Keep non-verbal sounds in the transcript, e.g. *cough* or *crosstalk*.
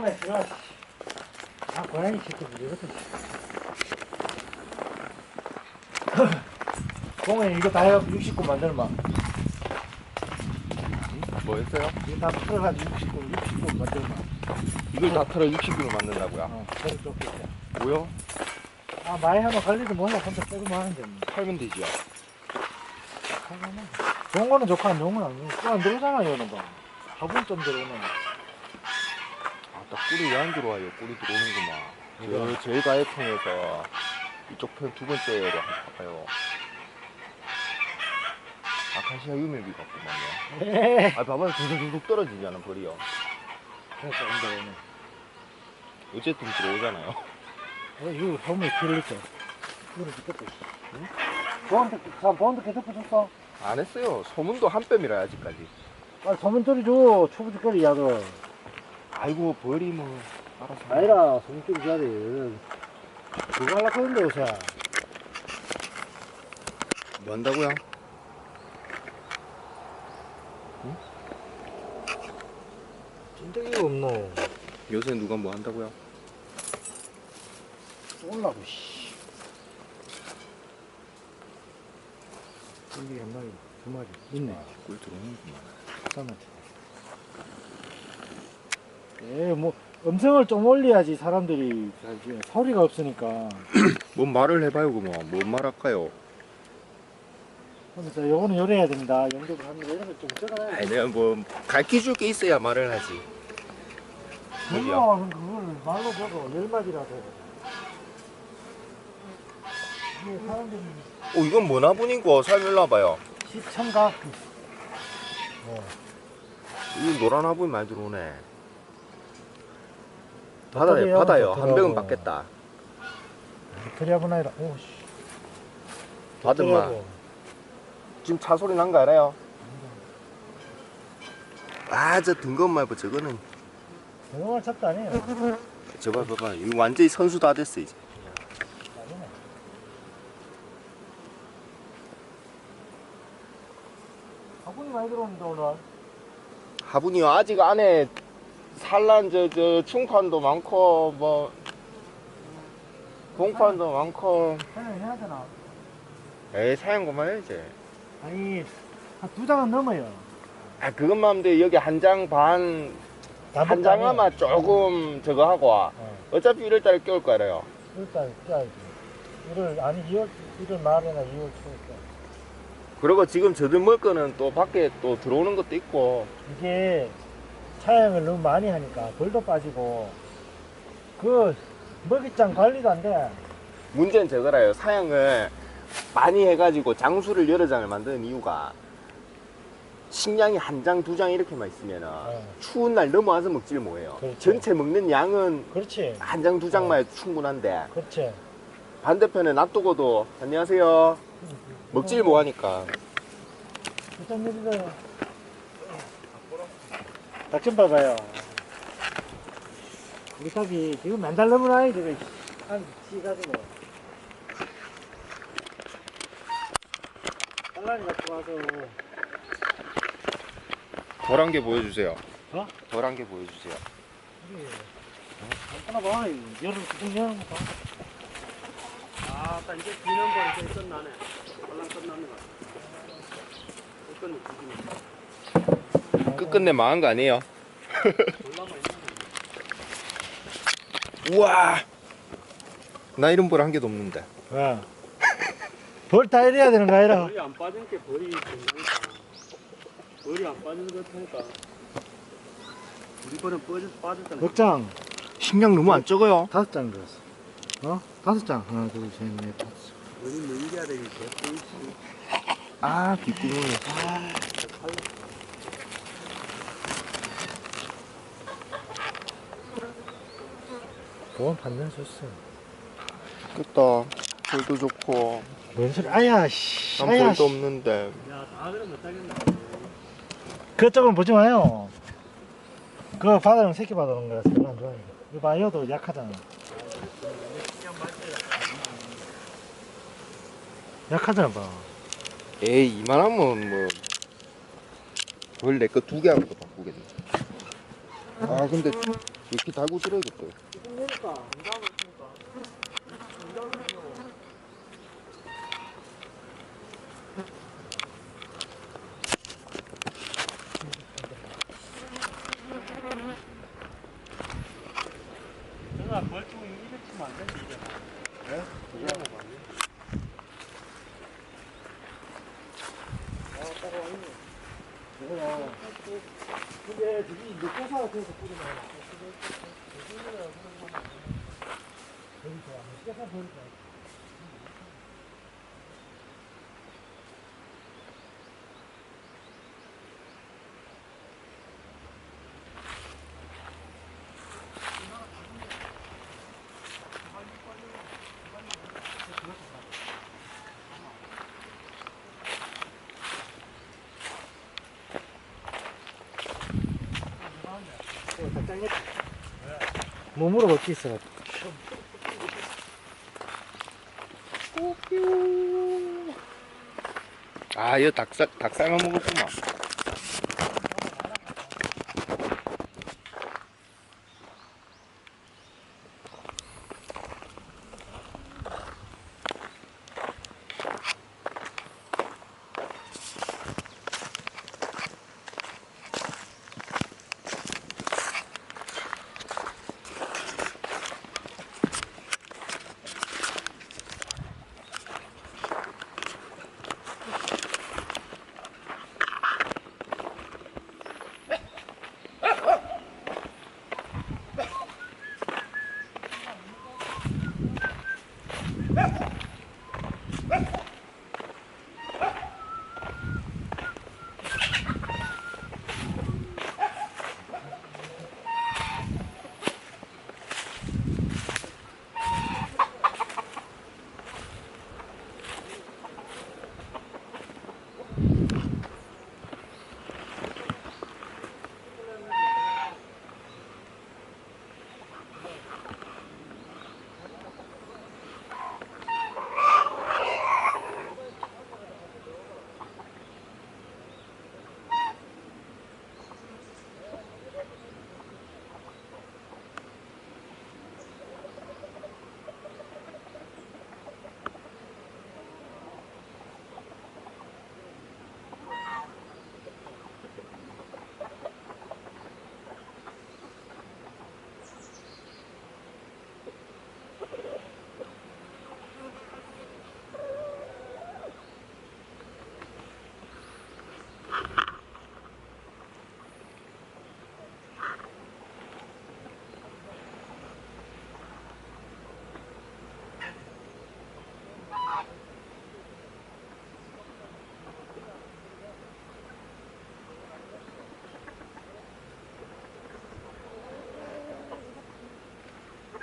다음에 제가 아 고양이 이것도 *laughs* 공원에 이거 다 해갖고 69 만들마 뭐 했어요? 이거 다 풀어가지고 69 69 만들마 이걸 다 털어 60kg 만든다고요? 어 그래 좋겠다 뭐요? 아 많이 하면 관리도 뭐야 혼자 조금만 하는데 뭐 팔면 되지요. 좋은 거는 좋고 안 좋은 건 아니고 또안 들어오잖아 이거는 봐 화분 좀 들어오면. 아 딱 꿀이 왜안 들어와요? 꿀이 들어오는구만. 저 저희 가해통에서 이쪽 편 두 번째로 가요. 아카시아 유밀비 같구만요. 에이 아 봐봐요 두둑두둑 떨어지잖아 벌이요. 그래서 안 들어오네 어쨌든 들어오잖아요. 어, 이거 길을 있어 이거 죽겠다 응? 보온도 자 보온도 계속 붙였어 안 했어요. 소문도 한 뼘이라 아직까지. 아 소문 소리 줘 초부지거리 약을 아이고 벌이 뭐 알아서. 아니라 소문소리 줘야 돼 그거 하려고 했는데 요새 뭐 한다고요? 진짜기가 없노 요새 누가 뭐 한다고요? 쏠라고 씨 여기 한 마리 두 마리 있네 꿀 들어오는구만. 잠깐만 에뭐 음성을 좀 올려야지 사람들이 이제 소리가 없으니까 *clears throat* 뭔 말을 해봐요 그뭐. 뭔 말할까요? 그래서 요거는 요래야 된다 연습을 합니다 이런 걸좀 적어놔야 아니 내가 뭐 가르쳐줄 게 있어야 말을 하지. 그거 그걸 말로 적어 열 마디라도 이게 사람들이 어 이건 뭐나 분이고 설명나 봐요. 시청각 어. 이 노란 화분이 많이 들어오네. 받아요, 받아요. 한. 병은 받겠다. 아니라 오씨 받은마. 지금 차 소리 난 거 알아요? 아, 저 등급 말고 저거는 대동할 찼도 아니에요 저봐 봐봐. 이거 완전히 선수 다 됐어 이제. 화분이 많이 들어오는데 오늘 화분이요 아직 안에 산란 저 저 충판도 많고 뭐 공판도 많고 사용해야 되나? 에이 사양 그만 해야지. 아니 한 두 장은 넘어요 아 그것만 하면 돼. 여기 한 장 반한장 아마 조금 저거 하고 와. 어. 어차피 1월달에 깨울 거라요. 일단 짜야지 1월 아니 2월 1월 말이나 2월 초에 그리고 지금 저들 먹을 거는 또 밖에 또 들어오는 것도 있고 이게 차양을 너무 많이 하니까 벌도 빠지고 그 먹이장 관리도 안 돼. 문제는 저거라요. 사양을 많이 해가지고 장수를 여러 장을 만드는 이유가 식량이 한 장, 두 장 이렇게만 있으면 어. 추운 날 넘어와서 먹지를 못해요. 그렇죠. 전체 먹는 양은 그렇지, 한 장, 두 장만 해도 충분한데 그렇지. 반대편에 놔두고도 안녕하세요. 못하니까 어떤 일이래요? 닭 좀 봐봐요. 우리 닭이 지금 맨달 넘은 아이들이 한 지가지고 딸랑이 갖고 와서 덜한 게 보여주세요. 어? 덜한 게 보여주세요. 하나 봐, 여름 여름 봐. 아, 아까 이제 비는 거 이제 끝나네. 얼른 끝나는 거. 끝내 끝끝내 망한 거 아니에요? 우와 나 이런 벌 한 개도 없는데 왜? 벌다 이래야 되는 거 아니라? 벌이 안 빠진 게 벌이 된다니까. 벌이 안 빠지는 거 같으니까. 우리 벌은 빠져 빠졌잖아. 몇 장? 식량 너무 안 적어요 다섯 장 들었어. 어? 다섯 장. 하나, 둘, 셋, 넷, 다섯. 벌이 넘겨야 때문에. 아 뒷구멍에 보험 받는 소스. 좋겠다 벌도 좋고 뭔 소리? 아야, 씨. 난 아야, 씨. 없는데 야, 다 그러면 못 하겠네. 그쪽은 보지 마요. 그 바다는 새끼 바다 오는 거라서 별로 안 좋아해. 이거 마요도 약하잖아. 약하잖아, 봐. 에이 이만하면 뭐벌 내거 두 개 하고 바꾸겠네 아 근데 이렇게 달고 들어야겠다. 조금 내니까 안 가고 있으니까. 안 가고 있어. 내가 벌통이 200 치면 안 된다 이제 네? 이거 봐 아, 따로 와 있네. 이거야. 근데 저기 녹화사가 돼서 뿌리면 여기 좋아. 녹화사 보니까. 몸으로 먹기 있어. 아, 이거 닭살, 닭살만 먹었구만.